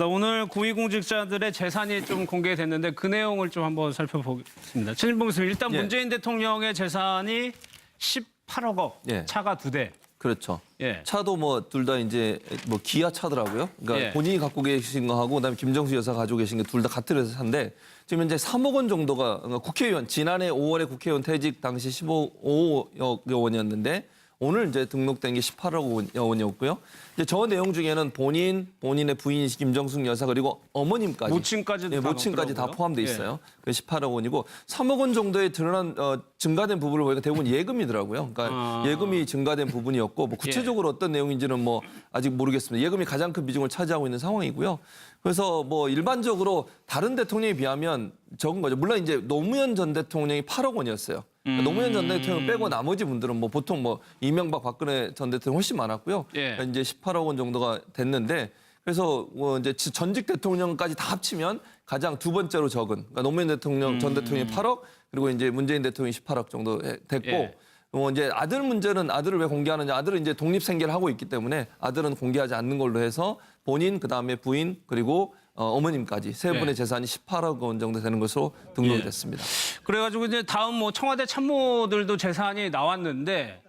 오늘 고위공직자들의 재산이 좀 공개됐는데 그 내용을 좀 한번 살펴보겠습니다. 최진봉 교수님, 일단 예. 문재인 대통령의 재산이 18억 원, 예. 차가 두 대. 그렇죠. 예. 차도 뭐 둘 다 이제 뭐 기아 차더라고요. 그러니까 예. 본인이 갖고 계신 거 하고 그다음에 김정수 여사 가지고 계신 게 둘 다 같은 회사 차인데 지금 현재 3억 원 정도가 그러니까 국회의원 지난해 5월에 국회의원 퇴직 당시 15억 원이었는데 오늘 이제 등록된 게 18억 원이었고요. 이제 저 내용 중에는 본인, 본인의 부인 김정숙 여사 그리고 어머님까지 모친까지도 예, 다 모친까지 다 넣더라고요. 포함돼 예. 있어요. 그 18억 원이고 3억 원 정도의 드러난 어, 증가된 부분을 보니까 대부분 예금이더라고요. 그러니까 아. 예금이 증가된 부분이었고 뭐 구체적으로 어떤 내용인지는 뭐 아직 모르겠습니다. 예금이 가장 큰 비중을 차지하고 있는 상황이고요. 그래서 뭐 일반적으로 다른 대통령에 비하면 적은 거죠. 물론 이제 노무현 전 대통령이 8억 원이었어요. 그러니까 노무현 전 대통령 빼고 나머지 분들은 뭐 보통 뭐 이명박 박근혜 전 대통령 훨씬 많았고요. 예. 그러니까 이제 18억 원 정도가 됐는데 그래서 뭐 이제 전직 대통령까지 다 합치면 가장 두 번째로 적은 그러니까 노무현 대통령 전 대통령이 8억 그리고 이제 문재인 대통령이 18억 정도 해- 됐고 예. 뭐 이제 아들 문제는 아들을 왜 공개하느냐 아들은 이제 독립 생계를 하고 있기 때문에 아들은 공개하지 않는 걸로 해서 본인 그다음에 부인 그리고 어, 어머님까지 세 분의 예. 재산이 18억 원 정도 되는 것으로 등록이 예. 됐습니다. 그래가지고 이제 다음 뭐 청와대 참모들도 재산이 나왔는데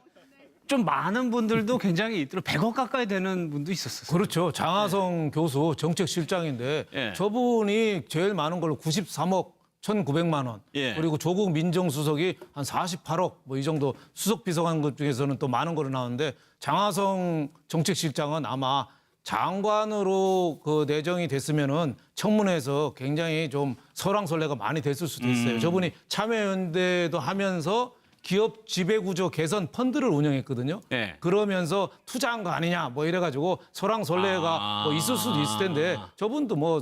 좀 많은 분들도 굉장히 있더라고요. 100억 가까이 되는 분도 있었어요. 그렇죠. 장하성 교수 정책실장인데 예. 저분이 제일 많은 걸로 93억 1,900만 원. 예. 그리고 조국 민정수석이 한 48억 뭐 이 정도 수석 비서관 것 중에서는 또 많은 걸로 나오는데 장하성 정책실장은 아마 장관으로 그 내정이 됐으면은 청문회에서 굉장히 좀 설왕설래가 많이 됐을 수도 있어요. 저분이 참여연대도 하면서 기업 지배구조 개선 펀드를 운영했거든요. 예. 그러면서 투자한 거 아니냐 뭐 이래가지고 설왕설래가 아. 뭐 있을 수도 있을 텐데 저분도 뭐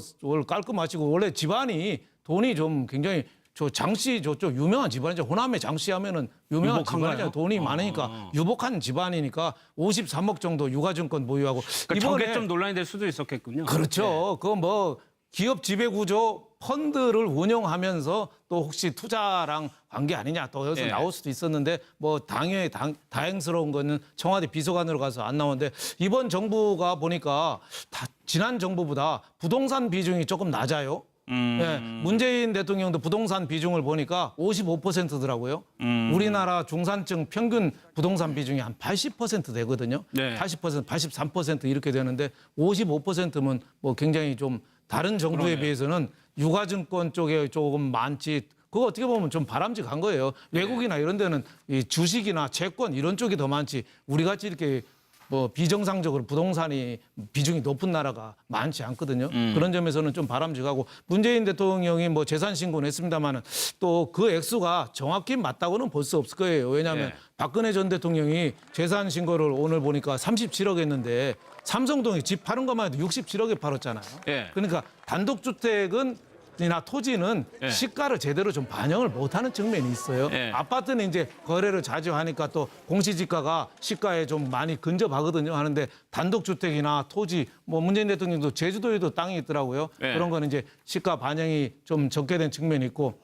깔끔하시고 원래 집안이 돈이 좀 굉장히 저 장씨 저쪽 유명한 집안이죠. 호남의 장씨 하면은 유명한? 집안이죠. 돈이 많으니까 유복한 집안이니까 53억 정도 유가증권 보유하고 그러니까 저게 좀 논란이 될 수도 있었겠군요. 그렇죠. 그거 뭐 기업 지배구조 펀드를 운영하면서 또 혹시 투자랑 관계 아니냐 또 여기서 예. 나올 수도 있었는데 뭐 당연히 당, 다행스러운 거는 청와대 비서관으로 가서 안 나오는데 이번 정부가 보니까 다 지난 정부보다 부동산 비중이 조금 낮아요. 음. 예, 문재인 대통령도 부동산 비중을 보니까 55%더라고요. 음. 우리나라 중산층 평균 부동산 비중이 한 80% 되거든요. 네. 80%, 83% 이렇게 되는데 55%면 뭐 굉장히 좀 다른 정부에 그러네요. 비해서는 유가증권 쪽에 조금 많지. 그거 어떻게 보면 좀 바람직한 거예요. 네. 외국이나 이런 데는 이 주식이나 채권 이런 쪽이 더 많지. 우리 같이 이렇게 뭐 비정상적으로 부동산이 비중이 높은 나라가 많지 않거든요. 음. 그런 점에서는 좀 바람직하고 문재인 대통령이 뭐 재산 신고는 했습니다만은 또 그 액수가 정확히 맞다고는 볼 수 없을 거예요. 왜냐하면 네. 박근혜 전 대통령이 재산 신고를 오늘 보니까 37억 했는데 삼성동에 집 파는 것만 해도 67억에 팔았잖아요. 예. 그러니까 단독주택은 이나 토지는 예. 시가를 제대로 좀 반영을 못하는 측면이 있어요. 예. 아파트는 이제 거래를 자주 하니까 또 공시지가가 시가에 좀 많이 근접하거든요. 하는데 단독주택이나 토지, 뭐 문재인 대통령도 제주도에도 땅이 있더라고요. 예. 그런 거는 이제 시가 반영이 좀 적게 된 측면이 있고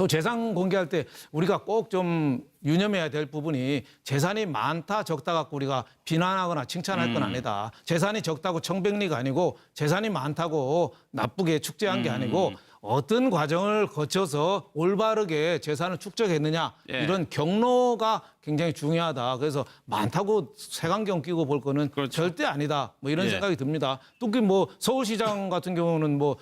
또 재산 공개할 때 우리가 꼭 좀 유념해야 될 부분이 재산이 많다 적다 갖고 우리가 비난하거나 칭찬할 건 아니다. 재산이 적다고 청백리가 아니고 재산이 많다고 나쁘게 축제한 게 아니고 어떤 과정을 거쳐서 올바르게 재산을 축적했느냐 예. 이런 경로가 굉장히 중요하다. 그래서 많다고 색안경 끼고 볼 거는 그렇죠. 절대 아니다. 뭐 이런 예. 생각이 듭니다. 특히 뭐 서울시장 같은 경우는 뭐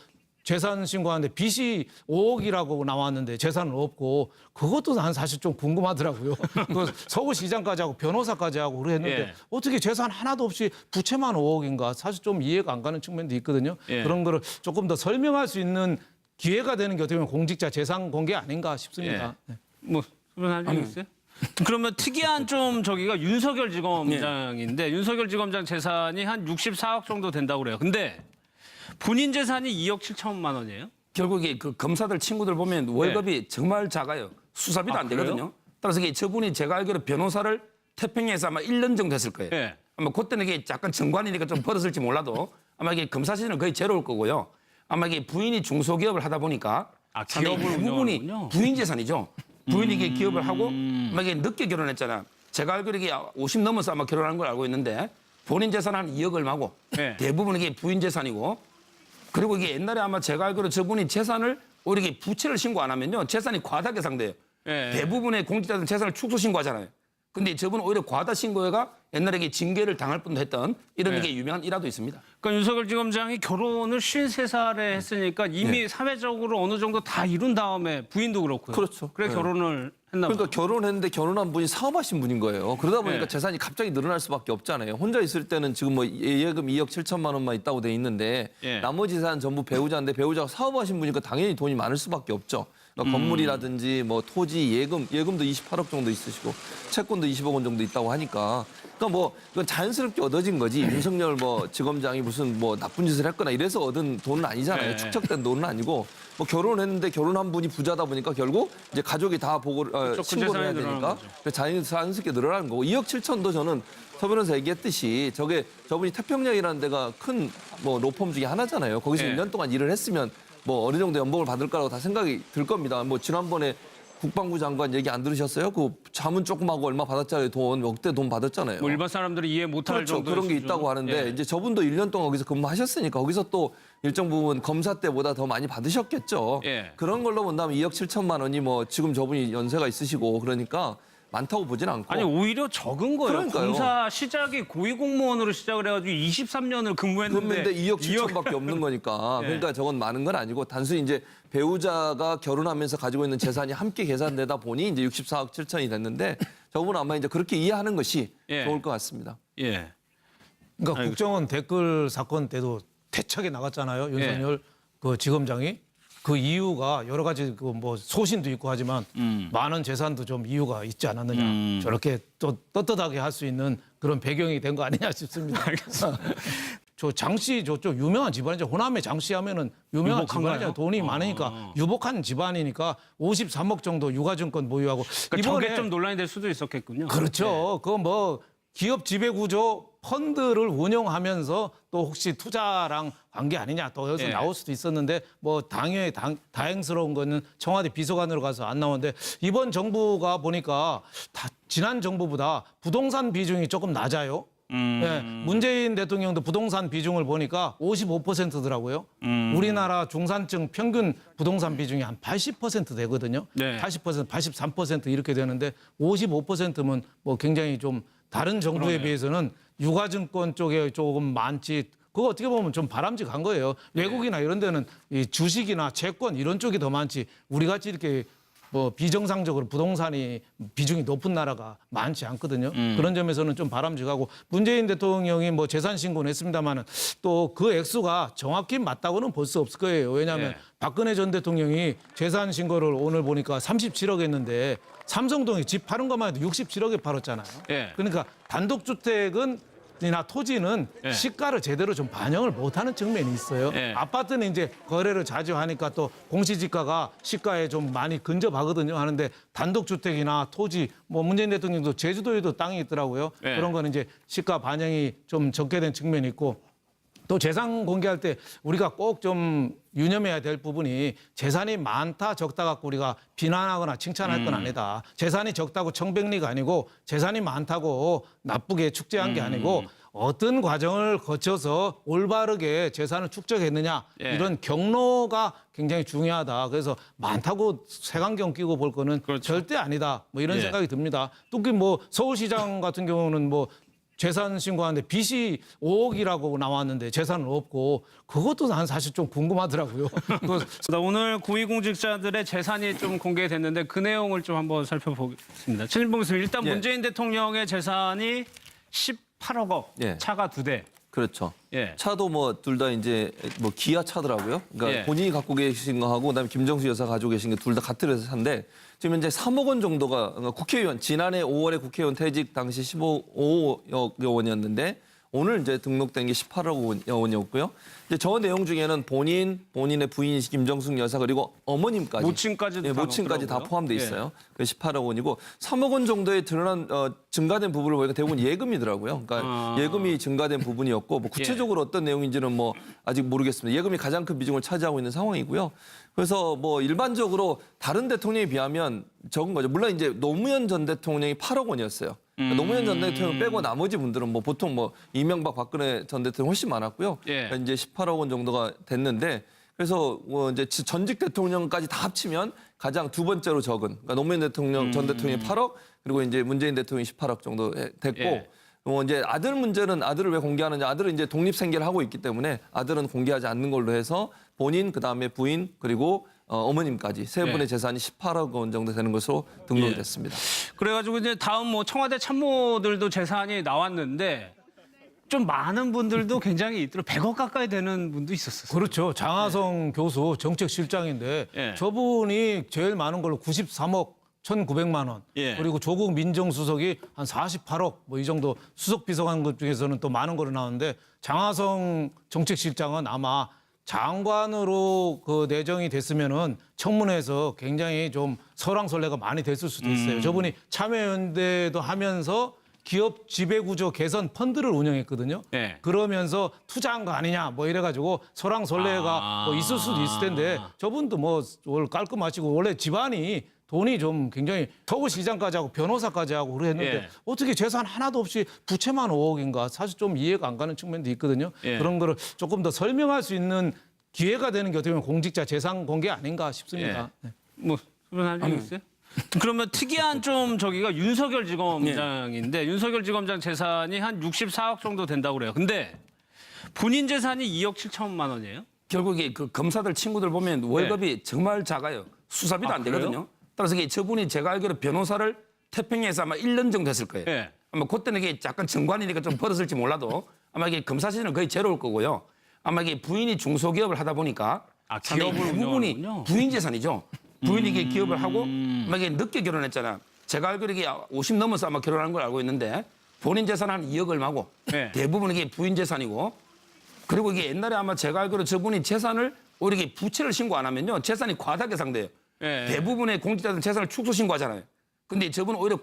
재산 신고하는데 빚이 5억이라고 나왔는데 재산은 없고 그것도 난 사실 좀 궁금하더라고요. 그 서울시장까지 하고 변호사까지 하고 그랬는데 예. 어떻게 재산 하나도 없이 부채만 5억인가 사실 좀 이해가 안 가는 측면도 있거든요. 예. 그런 거를 조금 더 설명할 수 있는 기회가 되는 게 어떻게 보면 공직자 재산 공개 아닌가 싶습니다. 네. 뭐 소변 할얘 있어요? 그러면 특이한 좀 저기가 윤석열 지검장인데 윤석열 지검장 재산이 한 64억 정도 된다고 그래요. 근데 본인 재산이 2억 7천만 원이에요? 결국에 그 검사들 친구들 보면 월급이 정말 작아요. 수사비도 아, 안 그래요? 되거든요. 따라서 이게 저분이 제가 알기로 변호사를 태평양에서 아마 1년 정도 했을 거예요. 예. 아마 그때는 이게 약간 정관이니까 좀 벌었을지 몰라도 아마 이게 검사 시즌은 거의 제로일 거고요. 아마 이게 부인이 중소기업을 하다 보니까 아, 기업을 운영하는군요. 음. 부인 재산이죠. 부인이 이게 기업을 하고 아마 이게 늦게 결혼했잖아. 제가 알기로 이게 50 넘어서 아마 결혼한 걸 알고 있는데 본인 재산 한 2억 얼마고 네. 대부분 이게 부인 재산이고 그리고 이게 옛날에 아마 제가 알기로 저분이 재산을 오히려 부채를 신고 안 하면요 재산이 과다 계상돼요. 예. 대부분의 공직자들은 재산을 축소 신고하잖아요. 근데 저분은 오히려 과다 신고가 옛날에 징계를 당할 뻔도 했던 이런 네. 게 유명한 일화도 있습니다. 그러니까 윤석열 지검장이 결혼을 53살에 했으니까 이미 네. 사회적으로 어느 정도 다 이룬 다음에 부인도 그렇고요. 그렇죠. 그래 네. 결혼을 했나 봐요. 그러니까 결혼했는데 결혼한 분이 사업하신 분인 거예요. 그러다 보니까 네. 재산이 갑자기 늘어날 수밖에 없잖아요. 혼자 있을 때는 지금 뭐 예금 2억 7천만 원만 있다고 돼 있는데 예. 나머지 재산 전부 배우자인데 배우자가 사업하신 분이니까 당연히 돈이 많을 수밖에 없죠. 음. 건물이라든지 뭐 토지 예금 예금도 28억 정도 있으시고 채권도 20억 원 정도 있다고 하니까 그러니까 뭐 이건 자연스럽게 얻어진 거지 윤석열 뭐 지검장이 무슨 뭐 나쁜 짓을 했거나 이래서 얻은 돈은 아니잖아요. 네. 축적된 돈은 아니고 뭐 결혼했는데 결혼한 분이 부자다 보니까 결국 이제 가족이 다 보고를 어, 그렇죠. 그 신고를 해야 재산이 늘어나는 되니까 거죠. 그래서 자연- 자연스럽게 늘어나는 거고 2억 7천도 저는 서 변호사 얘기했듯이 저게 저분이 태평양이라는 데가 큰 뭐 로펌 중에 하나잖아요. 거기서 네. 1년 동안 일을 했으면 뭐 어느 정도 연봉을 받을 거라고 다 생각이 들 겁니다. 뭐 지난번에 국방부 장관 얘기 안 들으셨어요? 그 자문 조금 하고 얼마 받았잖아요. 돈 억대 돈 받았잖아요. 뭐 일반 사람들이 이해 못할 그렇죠. 정도 그런 게 있다고 하는데 이제 저분도 1년 동안 거기서 근무하셨으니까 거기서 또 일정 부분 검사 때보다 더 많이 받으셨겠죠. 예. 그런 걸로 본다면 2억 7천만 원이 뭐 지금 저분이 연세가 있으시고 그러니까 많다고 보진 않고 아니 오히려 적은 거예요. 그러니까요. 검사 시작이 고위공무원으로 시작을 해가지고 23년을 근무했는데 근데 2억 2억 7천밖에 없는 거니까 예. 그러니까 저건 많은 건 아니고 단순히 이제 배우자가 결혼하면서 가지고 있는 재산이 함께 계산되다 보니 이제 64억 7천이 됐는데 저분은 아마 이제 그렇게 이해하는 것이 예. 좋을 것 같습니다. 예. 그러니까 국정원 댓글 사건 때도 대책에 나갔잖아요. 윤석열 그 지검장이 그 이유가 여러 가지 그 뭐 소신도 있고 하지만 많은 재산도 좀 이유가 있지 않았느냐. 저렇게 또 떳떳하게 할 수 있는 그런 배경이 된 거 아니냐 싶습니다. 저 장씨 저쪽 유명한 집안이죠. 호남의 장씨 하면은 유명한? 집안이죠. 돈이 많으니까 유복한 집안이니까 53억 정도 유가증권 보유하고 그러니까 저게 좀 논란이 될 수도 있었겠군요. 그렇죠. 그거 뭐 기업 지배 구조 펀드를 운영하면서 또 혹시 투자랑 관계 아니냐 또 여기서 예. 나올 수도 있었는데 뭐 당연히 당, 다행스러운 거는 청와대 비서관으로 가서 안 나오는데 이번 정부가 보니까 다 지난 정부보다 부동산 비중이 조금 낮아요. 예, 문재인 대통령도 부동산 비중을 보니까 55%더라고요. 우리나라 중산층 평균 부동산 비중이 한 80% 되거든요. 네. 80%, 83% 이렇게 되는데 55%면 뭐 굉장히 좀 다른 정부에 비해서는 유가증권 쪽에 조금 많지. 그거 어떻게 보면 좀 바람직한 거예요. 외국이나 이런 데는 이 주식이나 채권 이런 쪽이 더 많지. 우리 같이 이렇게 뭐 비정상적으로 부동산이 비중이 높은 나라가 많지 않거든요. 그런 점에서는 좀 바람직하고 문재인 대통령이 뭐 재산 신고는 했습니다만은 또 그 액수가 정확히 맞다고는 볼 수 없을 거예요. 왜냐하면 네. 박근혜 전 대통령이 재산 신고를 오늘 보니까 37억 했는데 삼성동에 집 파는 것만 해도 67억에 팔았잖아요. 예. 그러니까 단독주택은 이나 토지는 예. 시가를 제대로 좀 반영을 못하는 측면이 있어요. 예. 아파트는 이제 거래를 자주 하니까 또 공시지가가 시가에 좀 많이 근접하거든요. 하는데 단독주택이나 토지, 뭐 문재인 대통령도 제주도에도 땅이 있더라고요. 예. 그런 거는 이제 시가 반영이 좀 적게 된 측면이 있고 또 재산 공개할 때 우리가 꼭 좀 유념해야 될 부분이 재산이 많다 적다 갖고 우리가 비난하거나 칭찬할 건 아니다. 재산이 적다고 청백리가 아니고 재산이 많다고 나쁘게 축제한 게 아니고 어떤 과정을 거쳐서 올바르게 재산을 축적했느냐 예. 이런 경로가 굉장히 중요하다. 그래서 많다고 색안경 끼고 볼 거는 그렇죠. 절대 아니다. 뭐 이런 예. 생각이 듭니다. 특히 뭐 서울시장 같은 경우는 뭐 재산 신고하는데 빚이 5억이라고 나왔는데 재산은 없고 그것도 난 사실 좀 궁금하더라고요. 그나 오늘 고위공직자들의 재산이 좀 공개됐는데 그 내용을 좀 한번 살펴보겠습니다. 최진봉 교수님, 일단 예. 문재인 대통령의 재산이 18억 원, 예. 차가 두 대. 그렇죠. 예. 차도 뭐 둘 다 이제 뭐 기아 차더라고요. 그러니까 예. 본인이 갖고 계신 거하고 그다음에 김정수 여사 가지고 계신 게 둘 다 같은 회사 차인데 지금 현재 3억 원 정도가 그러니까 국회의원 지난해 5월에 국회의원 퇴직 당시 15억 원이었는데 오늘 이제 등록된 게 18억 원이었고요. 이제 저 내용 중에는 본인, 본인의 부인 김정숙 여사 그리고 어머님까지 모친까지도 예, 다 모친까지 다 넣더라고요. 포함돼 예. 있어요. 그 18억 원이고 3억 원 정도의 드러난 어, 증가된 부분을 보니까 대부분 예금이더라고요. 그러니까 아. 예금이 증가된 부분이었고 뭐 구체적으로 어떤 내용인지는 뭐 아직 모르겠습니다. 예금이 가장 큰 비중을 차지하고 있는 상황이고요. 그래서 뭐 일반적으로 다른 대통령에 비하면 적은 거죠. 물론 이제 노무현 전 대통령이 8억 원이었어요. 그러니까 노무현 전 대통령 빼고 나머지 분들은 뭐 보통 뭐 이명박 박근혜 전 대통령 훨씬 많았고요. 예. 그러니까 이제 18억 원 정도가 됐는데 그래서 뭐 이제 지- 전직 대통령까지 다 합치면 가장 두 번째로 적은 그러니까 노무현 대통령 전 대통령이 8억 그리고 이제 문재인 대통령이 18억 정도 해- 됐고 예. 뭐 이제 아들 문제는 아들을 왜 공개하느냐 아들은 이제 독립 생계를 하고 있기 때문에 아들은 공개하지 않는 걸로 해서 본인 그다음에 부인 그리고 어, 어머님까지 세 분의 예. 재산이 18억 원 정도 되는 것으로 등록이 예. 됐습니다. 그래가지고 이제 다음 뭐 청와대 참모들도 재산이 나왔는데 좀 많은 분들도 굉장히 있더라. 100억 가까이 되는 분도 있었어요. 그렇죠. 장하성 교수 정책실장인데 예. 저분이 제일 많은 걸로 93억 1,900만 원. 예. 그리고 조국 민정수석이 한 48억 뭐 이 정도 수석 비서관 것 중에서는 또 많은 거로 나오는데 장하성 정책실장은 아마 장관으로 그 내정이 됐으면은 청문회에서 굉장히 좀 설왕설래가 많이 됐을 수도 있어요. 음. 저분이 참여연대도 하면서 기업 지배구조 개선 펀드를 운영했거든요. 예. 그러면서 투자한 거 아니냐 뭐 이래가지고 설왕설래가 아. 뭐 있을 수도 있을 텐데 저분도 뭐뭘 깔끔하시고 원래 집안이 돈이 좀 굉장히 서울시장까지 하고 변호사까지 하고 그랬는데 예. 어떻게 재산 하나도 없이 부채만 5억인가 사실 좀 이해가 안 가는 측면도 있거든요. 예. 그런 거를 조금 더 설명할 수 있는 기회가 되는 게 어떻게 보면 공직자 재산 공개 아닌가 싶습니다. 네. 뭐 그런 할얘 있어요? 그러면 특이한 좀 저기가 윤석열 지검장인데 윤석열 지검장 재산이 한 64억 정도 된다고 그래요. 근데 본인 재산이 2억 7천만 원이에요? 결국에 그 검사들 친구들 보면 월급이 정말 작아요. 수사비도 아, 안 되거든요. 따라서 이게 저분이 제가 알기로 변호사를 태평양에서 아마 1년 정도 했을 거예요. 예. 아마 그때는 이게 약간 정관이니까 좀 벌었을지 몰라도 아마 이게 검사 시즌은 거의 제로일 거고요. 아마 이게 부인이 중소기업을 하다 보니까 아, 상당히 기업을 대부분이 운영하는군요. 부인 재산이죠. 부인이 이게 기업을 하고 아마 이게 늦게 결혼했잖아. 제가 알기로 이게 50 넘어서 아마 결혼한 걸 알고 있는데 본인 재산 한 2억 얼마고 네. 대부분 이게 부인 재산이고 그리고 이게 옛날에 아마 제가 알기로 저분이 재산을 오히려 이게 부채를 신고 안 하면요 재산이 과다하게 상돼요. 예. 대부분의 공직자들은 재산을 축소 신고하잖아요. 근데 저분은 오히려